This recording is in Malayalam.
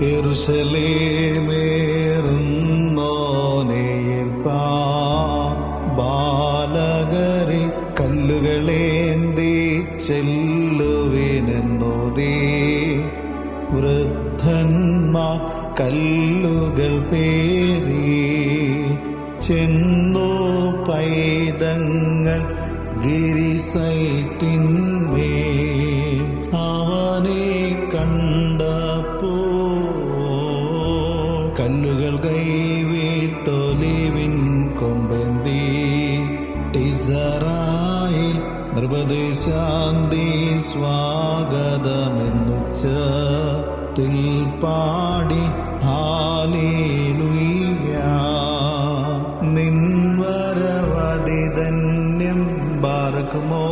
ചെല്ലുവിനെന്നോതേ വൃദ്ധന്മാർ കല്ലുകൾ അവനെ കണ്ടപ്പോ കല്ലുകൾ കൈവിട്ടൊലിവിൻ കൊമ്പന്തി. ടിസറായിൽ നൃപദേശാന്തി സ്വാഗതമെന്നുച്ച പാടി നിൻവരവതി ധന്യം ബാർക്കുമോ?